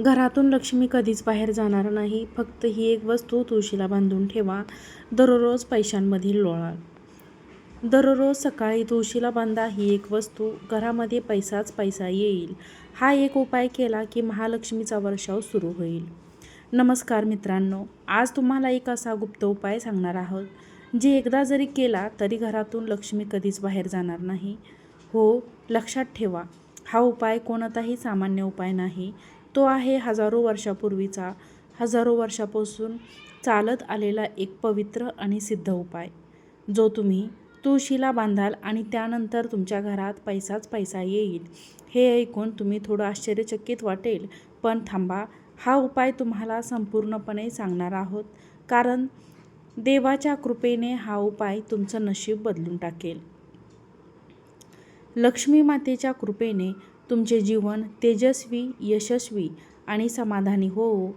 घरातून लक्ष्मी कधीच बाहेर जाणार नाही. फक्त ही एक वस्तू तुळशीला बांधून ठेवा. दररोज पैशांमधील लोळा दररोज सकाळी तुळशीला बांधा ही एक वस्तू. घरामध्ये पैसाच पैसा येईल. हा एक उपाय केला की महालक्ष्मीचा वर्षाव सुरू होईल. नमस्कार मित्रांनो आज तुम्हाला एक असा गुप्त उपाय सांगणार आहोत. जे एकदा जरी केला तरी घरातून लक्ष्मी कधीच बाहेर जाणार नाही. हो लक्षात ठेवा. हा उपाय कोणताही सामान्य उपाय नाही. तो आहे हजारो वर्षापूर्वीचा. हजारो वर्षापासून चालत आलेला एक पवित्र आणि सिद्ध उपाय. जो तुम्ही तुळशीला बांधाल आणि त्यानंतर तुमच्या घरात पैसाच पैसा येईल. हे ऐकून तुम्ही थोडं आश्चर्यचकित वाटेल पण थांबा. हा उपाय तुम्हाला संपूर्णपणे सांगणार आहोत. कारण देवाच्या कृपेने हा उपाय तुमचं नशीब बदलून टाकेल. लक्ष्मी मातेच्या कृपेने तुमचे जीवन तेजस्वी यशस्वी आणि समाधानी होवो.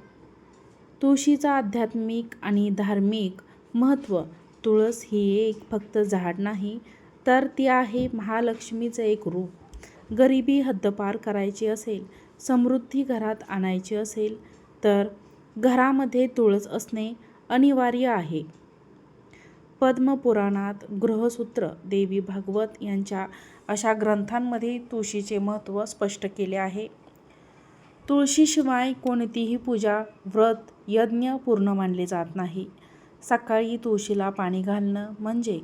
तुळशीचा आध्यात्मिक आणि धार्मिक महत्त्व तुळस ही एक फक्त झाड नाही तर ती आहे महालक्ष्मीचं एक रूप. गरिबी हद्दपार करायची असेल समृद्धी घरात आणायची असेल तर घरामध्ये तुळस असणे अनिवार्य आहे. पद्मपुराणात गृहसूत्र देवी भागवत यांच्या अशा ग्रंथांमध्ये तुळशीचे महत्त्व स्पष्ट केले आहे. तुळशीशिवाय कोणतीही पूजा व्रत यज्ञ पूर्ण मानले जात नाही. सकाळी तुळशीला पाणी घालणं म्हणजे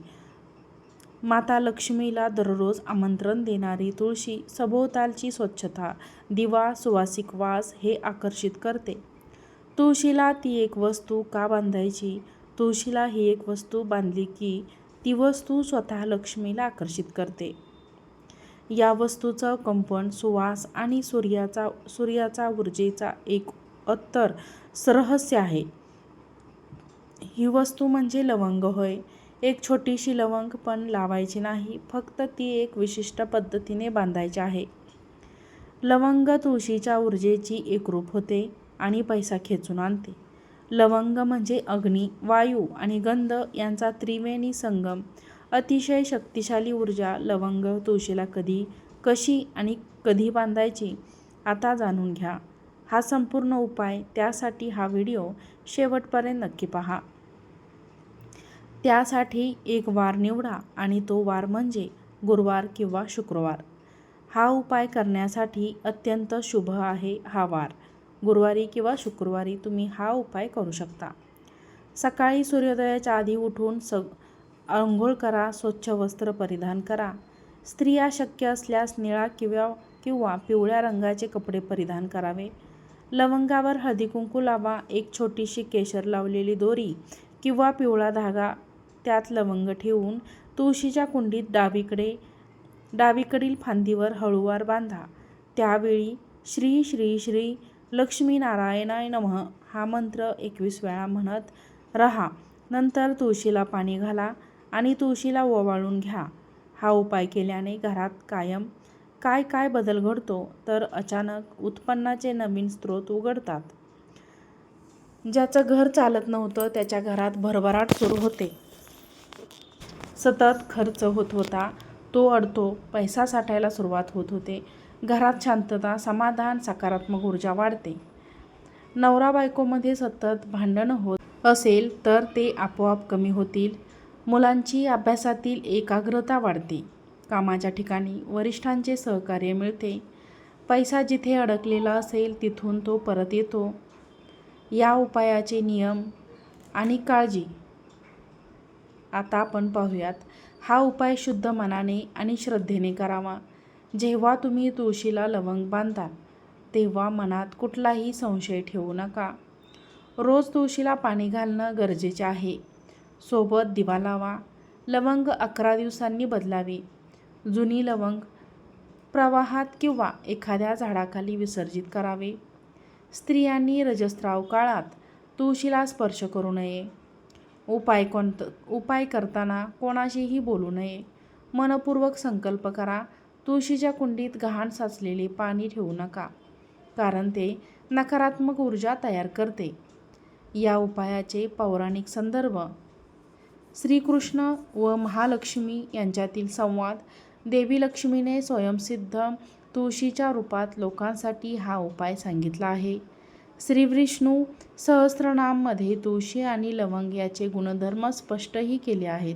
माता लक्ष्मीला दररोज आमंत्रण देणारी तुळशी सभोवतालची स्वच्छता दिवा सुवासिक वास हे आकर्षित करते. तुळशीला ती एक वस्तू का बांधायची? तुळशीला ही एक वस्तू बांधली की ती वस्तू स्वतः लक्ष्मीला आकर्षित करते. या वस्तूचं कंपन सुवास आणि सूर्याचा सूर्याचा ऊर्जेचा एक अत्तर रहस्य आहे. ही वस्तू म्हणजे लवंग होय. एक छोटीशी लवंग पण लावायची नाही फक्त ती एक विशिष्ट पद्धतीने बांधायची आहे. लवंग तुळशीच्या ऊर्जेची एक रूप होते आणि पैसा खेचून आणते. लवंग म्हणजे अग्नी वायू आणि गंध यांचा त्रिवेणी संगम अतिशय शक्तिशाली ऊर्जा लवंग तुळशीला कधी कशी आणि कधी बांधायची आता जाणून घ्या. हा संपूर्ण उपाय त्यासाठी हा व्हिडिओ शेवटपर्यंत नक्की पहा. त्यासाठी एक वार निवडा आणि तो वार म्हणजे गुरुवार किंवा शुक्रवार. हा उपाय करण्यासाठी अत्यंत शुभ आहे हा वार. गुरुवारी किंवा शुक्रवारी तुम्ही हा उपाय करू शकता. सकाळी सूर्योदयाच्या आधी उठून स अंघोळ करा स्वच्छ वस्त्र परिधान करा. स्त्रिया शक्य असल्यास निळा किंवा किंवा पिवळ्या रंगाचे कपडे परिधान करावे. लवंगावर हळदी कुंकू लावा एक छोटीशी केशर लावलेली दोरी किंवा पिवळा धागा त्यात लवंग ठेवून तुळशीच्या कुंडीत डावीकडे डावीकडील फांदीवर हळूवार बांधा. त्यावेळी श्री श्री श्री लक्ष्मीनारायणाय नमः हा मंत्र एकवीस वेळा म्हणत रहा. नंतर तुळशीला पाणी घाला. आणि तुळशीला ओवाळून घ्या. हा उपाय केल्याने घरात कायम काय काय बदल घडतो तर अचानक उत्पन्नाचे नवीन स्रोत उघडतात. ज्याचं घर चालत नव्हतं त्याच्या घरात भरभराट सुरू होते. सतत खर्च होत होता तो अडतो पैसा साठायला सुरुवात होत होते. घरात शांतता समाधान सकारात्मक ऊर्जा वाढते. नवरा बायकोमध्ये सतत भांडणं होत असेल तर ते आपोआप कमी होतील. मुलांची अभ्यासातील एकाग्रता वाढते. कामाच्या ठिकाणी वरिष्ठांचे सहकार्य मिळते. पैसा जिथे अडकलेला असेल तिथून तो परत येतो. या उपायाचे नियम आणि काळजी. आता आपण पाहूयात हा उपाय शुद्ध मनाने आणि श्रद्धेने करावा. जेव्हा तुम्ही तुळशीला लवंग बांधता तेव्हा मनात कुठलाही संशय ठेवू नका. रोज तुळशीला पाणी घालणं गरजेचे आहे. सोबत दिवा लावा. लवंग अकरा दिवसांनी बदलावी. जुनी लवंग प्रवाहात किंवा एखाद्या झाडाखाली विसर्जित करावे. स्त्रियांनी रजस्त्राव काळात तुळशीला स्पर्श करू नये. उपाय कोणत उपाय करताना कोणाशीही बोलू नये. मनपूर्वक संकल्प करा. तुळशीच्या कुंडीत घाण साचलेले पाणी ठेवू नका कारण ते नकारात्मक ऊर्जा तयार करते. या उपायाचे पौराणिक संदर्भ श्रीकृष्ण व महालक्ष्मी यांच्यातील संवाद. देवी लक्ष्मीने स्वयंसिद्ध तुळशीच्या रूपात लोकांसाठी हा उपाय सांगितला आहे. श्री विष्णू सहस्त्रनाममध्ये तुळशी आणि लवंग याचे गुणधर्म स्पष्टही केले आहेत.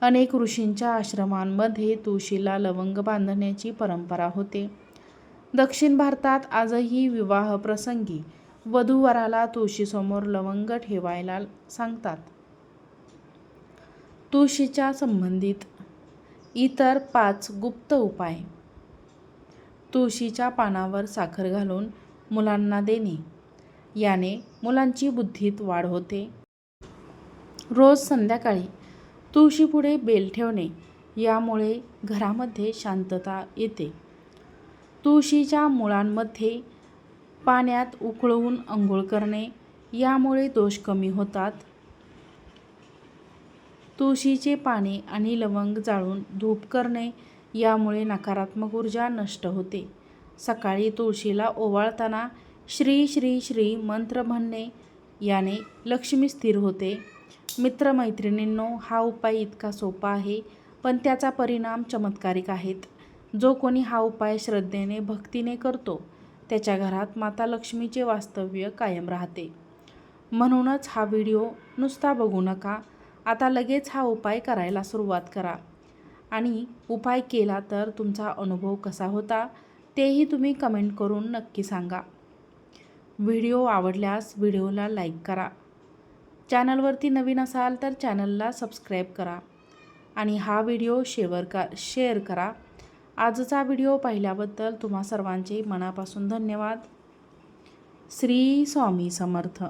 अनेक ऋषींच्या आश्रमांमध्ये तुळशीला लवंग बांधण्याची परंपरा होते. दक्षिण भारतात आजही विवाह प्रसंगी वधूवराला तुळशीसमोर लवंग ठेवायला सांगतात. तुळशीच्या संबंधित इतर पाच गुप्त उपाय. तुळशीच्या पानावर साखर घालून मुलांना देणे. याने मुलांची बुद्धीत वाढ होते. रोज संध्याकाळी तुळशीपुढे बेल ठेवणे यामुळे घरामध्ये शांतता येते. तुळशीच्या मुळांमध्ये पाण्यात उकळवून अंघोळ करणे यामुळे दोष कमी होतात. तुळशीचे पाने आणि लवंग जाळून धूप करणे यामुळे नकारात्मक ऊर्जा नष्ट होते. सकाळी तुळशीला ओवाळताना श्री श्री श्री मंत्र म्हणणे याने लक्ष्मी स्थिर होते. मित्रमैत्रिणींनो हा उपाय इतका सोपा आहे पण त्याचा परिणाम चमत्कारिक आहेत. जो कोणी हा उपाय श्रद्धेने भक्तीने करतो त्याच्या घरात माता लक्ष्मीचे वास्तव्य कायम राहते. म्हणूनच हा व्हिडिओ नुसता बघू नका आता लगेच हा उपाय करायला सुरुवात करा. आणि उपाय केला तर तुमचा अनुभव कसा होता तेही तुम्ही कमेंट करून नक्की सांगा. व्हिडिओ आवडल्यास व्हिडिओला लाईक करा. चॅनलवरती नवीन असाल तर चॅनलला सबस्क्राईब करा. आणि हा व्हिडिओ शेअर का शेअर करा. आजचा व्हिडिओ पाहिल्याबद्दल तुम्हा सर्वांचे मनापासून धन्यवाद. श्री स्वामी समर्थ.